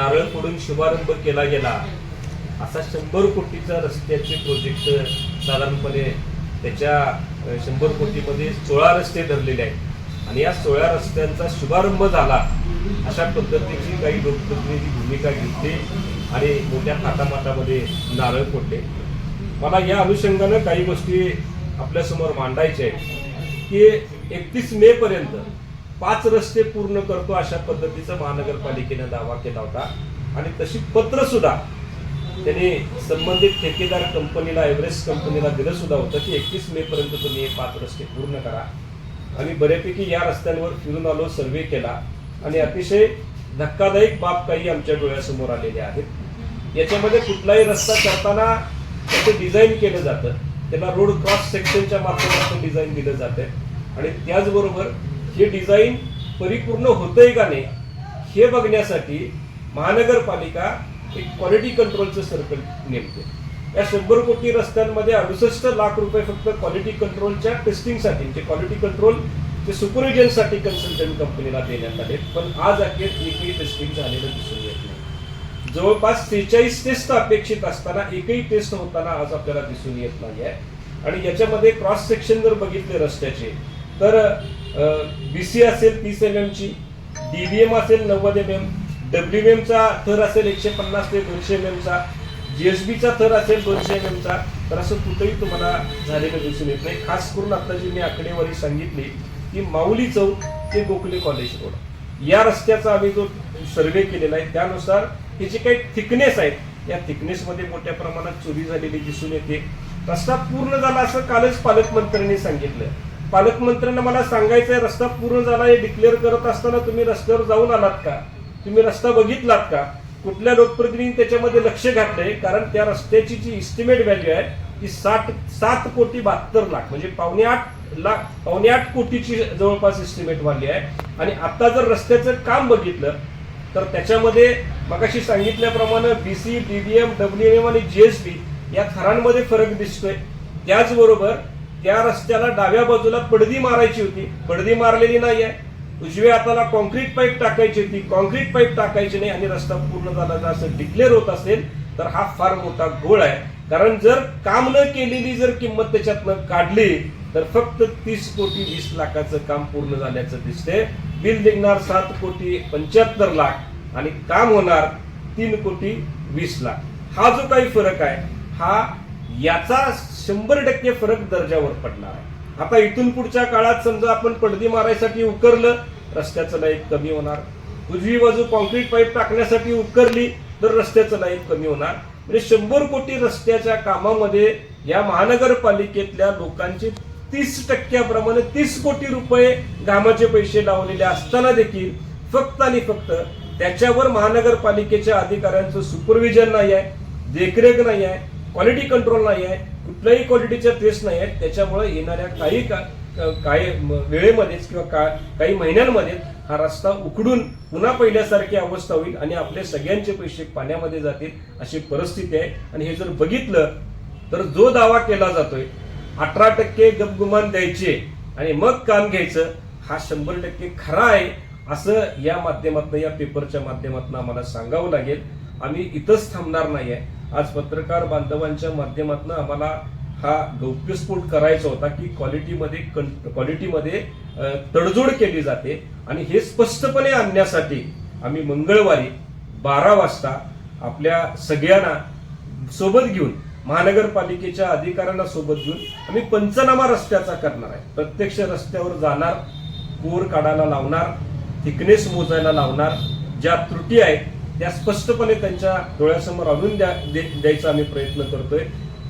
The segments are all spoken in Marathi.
नारळ फोडून शुभारंभ केला गेला. असा शंभर कोटीचा रस्त्याचे प्रोजेक्ट साधारणपणे त्याच्या शंभर कोटीमध्ये सोळा रस्ते धरलेले आहेत. आणि या सोळा रस्त्यांचा शुभारंभ झाला अशा पद्धतीची काही लोकप्रतिनिधी भूमिका घेतली आणि मोठ्या थाटामाटामध्ये नारळ फोडले. मला या अनुषंगानं काही गोष्टी आपल्यासमोर मांडायच्या आहेत. की एकतीस मे पर्यंत पाच रस्ते पूर्ण करतो अशा पद्धतीचा महानगरपालिकेनं दावा केला होता. आणि तशी पत्र सुद्धा त्यांनी संबंधित ठेकेदार कंपनीला एव्हरेस्ट कंपनीला दिलं सुद्धा होतं की एकतीस मे पर्यंत तुम्ही हे पाच रस्ते पूर्ण करा. आम्ही बऱ्यापैकी या रस्त्यांवर फिरून आलो सर्वे केला. आणि अतिशय धक्कादायक बाब काही आमच्या डोळ्यासमोर आलेल्या आहेत. याच्यामध्ये कुठलाही रस्ता करताना त्याचं डिझाईन केलं जातं. त्याला रोड क्रॉस सेक्शनच्या माध्यमातून डिझाईन दिलं जातं आणि त्याचबरोबर हे डिझाईन परिपूर्ण होतंय का नाही हे बघण्यासाठी महानगरपालिका एक क्वालिटी कंट्रोलचं सर्कल नेमते या शंभर कोटी रस्त्यांमध्ये अडुसष्ट लाख रुपये फक्त क्वालिटी कंट्रोलच्या टेस्टिंगसाठी म्हणजे क्वालिटी कंट्रोल ते सुपरविजनसाठी कन्सल्टंट कंपनीला देण्यात आले पण आज अखेर एकही टेस्टिंग झालेलं दिसून येत नाही. जवळपास त्रेचाळीस टेस्ट अपेक्षित असताना एकही टेस्ट होताना आज आपल्याला दिसून येत नाही आहे आणि याच्यामध्ये क्रॉस सेक्शन जर बघितले रस्त्याचे तर बी सी असेल तीस एम एमची डी वी एम असेल नव्वद एम एम डब्ल्यू एमचा थर असेल एकशे पन्नास ते दोनशे एम एमचा जी एस बीचा थर असेल दोनशे एम एमचा तर असं कुठंही तुम्हाला झालेलं दिसून येत नाही. खास करून आता जी मी आकडेवारी सांगितली की माऊली चौक ते गोखले कॉलेज रोड. या रस्त्याचा आम्ही जो सर्वे केलेला आहे त्यानुसार हे जे काही थिकनेस आहेत या थिकनेसमध्ये मोठ्या प्रमाणात चोरी झालेली दिसून येते. रस्ता पूर्ण झाला असं कालच पालकमंत्र्यांनी सांगितलं. पालकमंत्र्यांना मला सांगायचं आहे रस्ता पूर्ण झाला हे डिक्लेअर करत असताना तुम्ही रस्त्यावर जाऊन आलात का? तुम्ही रस्ता बघितलात का? कुठल्या लोकप्रतिनिधी त्याच्यामध्ये लक्ष घातलंय? कारण त्या रस्त्याची जी इस्टिमेट व्हॅल्यू आहे ती साठ सात कोटी बहात्तर लाख म्हणजे पावणे आठ लाख पावणे आठ कोटीची जवळपास इस्टिमेट वाढली आहे. आणि आता जर रस्त्याचं काम बघितलं तर त्याच्यामध्ये मगाशी सांगितल्याप्रमाणे बीसी डीबीएम डब्ल्यू एम आणि जी एस बी या थरांमध्ये फरक दिसतोय. त्याचबरोबर त्या रस्त्याला डाव्या बाजूला पडदी मारायची होती. पडदी मारलेली नाही आहे उजव्या हाताला कॉन्क्रीट पाईप टाकायची होती. कॉन्क्रीट पाईप टाकायची नाही आणि रस्ता पूर्ण झाला असं डिक्लेअर होत असेल तर हा फार मोठा घोळ आहे. कारण जर काम न केलेली जर किंमत त्याच्यातनं काढली तर फक्त तीस कोटी वीस लाखाचं काम पूर्ण झाल्याचं दिसते बिल निघणार सात कोटी पंच्याहत्तर लाख आणि काम होणार तीन कोटी वीस लाख. हा जो काही फरक आहे हा याचा शंभर टक्के फरक दर्जावर पडणार आहे. आता इथून पुढच्या काळात समजा आपण पडदी मारायसाठी उकरलं रस्त्याचं लाईफ कमी होणार. उजवी बाजू कॉन्क्रीट पाईप टाकण्यासाठी उकरली तर रस्त्याचं लाईफ कमी होणार. म्हणजे शंभर कोटी रस्त्याच्या कामामध्ये या महानगरपालिकेतल्या लोकांचे तीस टक्क्याप्रमाणे तीस कोटी रुपये घामाचे पैसे लावलेले असताना देखील फक्त आणि फक्त त्याच्यावर महानगरपालिकेच्या अधिकाऱ्यांचं सुपरविजन नाही आहे देखरेख नाही आहे. क्वालिटी कंट्रोल नाही आहे कुठल्याही क्वालिटीच्या टेस्ट नाही आहेत त्याच्यामुळे येणाऱ्या काही का काही वेळेमध्येच किंवा का काही महिन्यांमध्ये हा रस्ता उकडून पुन्हा पहिल्यासारखी अवस्था होईल आणि आपले सगळ्यांचे पैसे पाण्यामध्ये जातील अशी परिस्थिती आहे. आणि हे जर बघितलं तर जो दावा केला जातोय अठरा टक्के गपगुमान द्यायचे आणि मग काम घ्यायचं हा शंभर टक्के खरा आहे असं या माध्यमातून या पेपरच्या माध्यमातून आम्हाला सांगावं लागेल. आम्ही इथंच थांबणार नाही आहे आज पत्रकार बांधवांच्या माध्यमातून आम्हाला हा गौप्यस्फोट करायचा होता की क्वालिटीमध्ये क्वालिटीमध्ये तडजोड केली जाते. आणि हे स्पष्टपणे आणण्यासाठी आम्ही मंगळवारी बारा वाजता आपल्या सगळ्यांना सोबत घेऊन महानगरपालिकेच्या अधिकाऱ्यांना सोबत घेऊन आम्ही पंचनामा रस्त्याचा करणार आहे. प्रत्यक्ष रस्त्यावर जाणार कोर काढायला लावणार थिकनेस मोजायला लावणार. ज्या त्रुटी आहेत त्या स्पष्टपणे त्यांच्या डोळ्यासमोर आणून द्या दे- द्यायचा आम्ही प्रयत्न करतोय.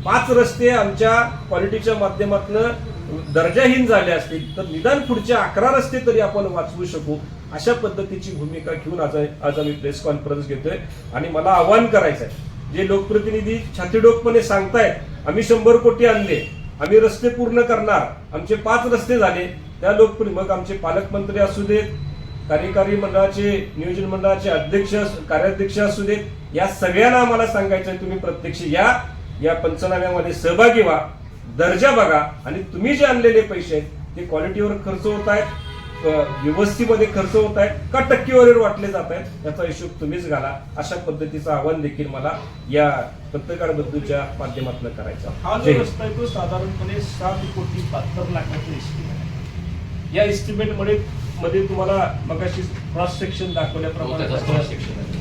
पाच रस्ते आमच्या क्वालिटीच्या माध्यमातून दर्जाहीन झाले असतील तर निदान पुढचे अकरा रस्ते तरी आपण वाचवू शकू अशा पद्धतीची भूमिका घेऊन आज आज आम्ही प्रेस कॉन्फरन्स घेतोय. आणि मला आव्हान करायचं आहे जे लोकप्रतिनिधी छातीडोकपणे सांगतायत आम्ही शंभर कोटी आणले आम्ही रस्ते पूर्ण करणार आमचे पाच रस्ते झाले त्या लोकप्रिय मग आमचे पालकमंत्री असू देत कार्यकारी मंडळाचे नियोजन मंडळाचे अध्यक्ष कार्याध्यक्ष असू देत या सगळ्यांना आम्हाला सांगायचं तुम्ही प्रत्यक्ष या या पंचनाम्यामध्ये सहभागी व्हा दर्जा बघा आणि तुम्ही जे आणलेले पैसे आहेत ते क्वालिटीवर खर्च होत आहेत व्यवस्थेमध्ये खर्च होत आहे का टक्केवारीवर वाटले जात आहेत याचा हिशोब तुम्हीच घाला. अशा पद्धतीचं आव्हान देखील मला या पत्रकार बंधूच्या माध्यमातून करायचं हा जो. रस्ता आहे तो साधारणपणे सात कोटी बहात्तर लाखाचा एस्टिमेट आहे. या एस्टिमेट मध्ये तुम्हाला मगाशी क्रॉस सेक्शन दाखवल्याप्रमाणे हो.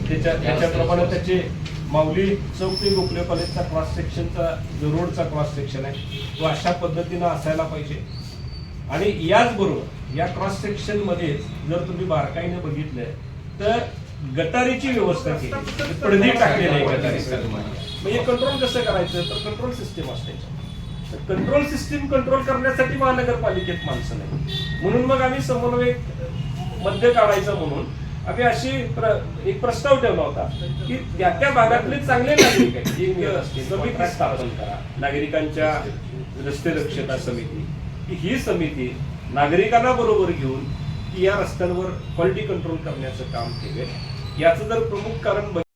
त्याच्या त्याच्याप्रमाणे त्याचे माऊली चौक ते गोखले कॉलेजचा क्रॉस सेक्शनचा जो रोडचा क्रॉस सेक्शन आहे तो अशा पद्धतीनं असायला पाहिजे. आणि याचबरोबर या क्रॉस सेक्शनमध्ये जर तुम्ही बारकाईने बघितलं तर गटारीची व्यवस्था केली. पडदी टाकलेली आहे गटारी म्हणजे कंट्रोल कसं करायचं? तर कंट्रोल सिस्टीम असते. कंट्रोल सिस्टीम कंट्रोल करण्यासाठी महानगरपालिकेत माणसं नाही. म्हणून मग आम्ही समन्वय मध्य काढायचं म्हणून आम्ही अशी प्र- एक प्रस्ताव ठेवला होता की त्या त्या भागातले चांगले नागरिक आहेत. समिती स्थापन करा. नागरिकांच्या रस्ते दक्षता समिती. की ही समिती नागरिकांना बरोबर घेऊन की या रस्त्यांवर क्वालिटी कंट्रोल करण्याचं काम केलंय. याचं जर प्रमुख कारण बघ-